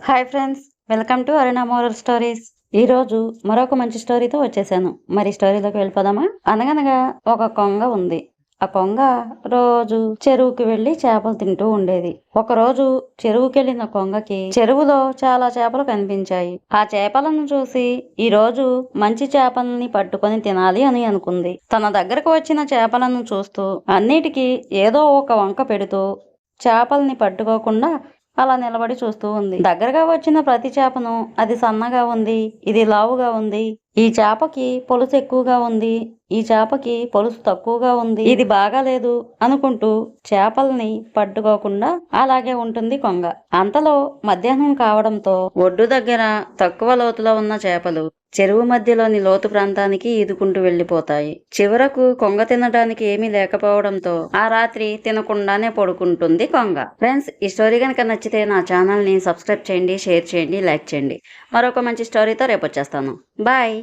Hi friends welcome to Aruna moral stories. ఈ రోజు మరొక మంచి స్టోరీతో వచ్చేసాను. మరి స్టోరీలోకి వెళ్ళిపోదామా? అనగనగా ఒక కొంగ ఉంది. ఆ కొంగ రోజు చెరువుకి వెళ్ళి చేపలు తింటూ ఉండేది. ఒకరోజు చెరువుకి వెళ్ళిన కొంగకి చెరువులో చాలా చేపలు కనిపించాయి. ఆ చేపలను చూసి ఈ రోజు మంచి చేపలని పట్టుకొని తినాలి అని అనుకుంది. తన దగ్గరకు వచ్చిన చేపలను చూస్తూ అన్నిటికీ ఏదో ఒక వంక పెడుతూ చేపల్ని పట్టుకోకుండా అలా నిలబడి చూస్తూ ఉంది. దగ్గరగా వచ్చిన ప్రతి చేపను అది సన్నగా ఉంది ఇది లావుగా ఉంది ఈ చేపకి పొలుసు ఎక్కువగా ఉంది ఈ చేపకి పొలుసు తక్కువగా ఉంది ఇది బాగాలేదు అనుకుంటూ చేపల్ని పట్టుకోకుండా అలాగే ఉంటుంది కొంగ. అంతలో మధ్యాహ్నం కావడంతో ఒడ్డు దగ్గర తక్కువ లోతులో ఉన్న చేపలు చెరువు మధ్యలోని లోతు ప్రాంతానికి ఈదుకుంటూ వెళ్ళిపోతాయి చివరకు కొంగ తినడానికి ఏమీ లేకపోవడంతో ఆ రాత్రి తినకుండానే పడుకుంటుంది కొంగ. ఫ్రెండ్స్ ఈ స్టోరీ కనుక నచ్చితే నా ఛానల్ని సబ్స్క్రైబ్ చేయండి షేర్ చేయండి లైక్ చేయండి. మరొక మంచి స్టోరీతో రేపు వచ్చేస్తాను బాయ్!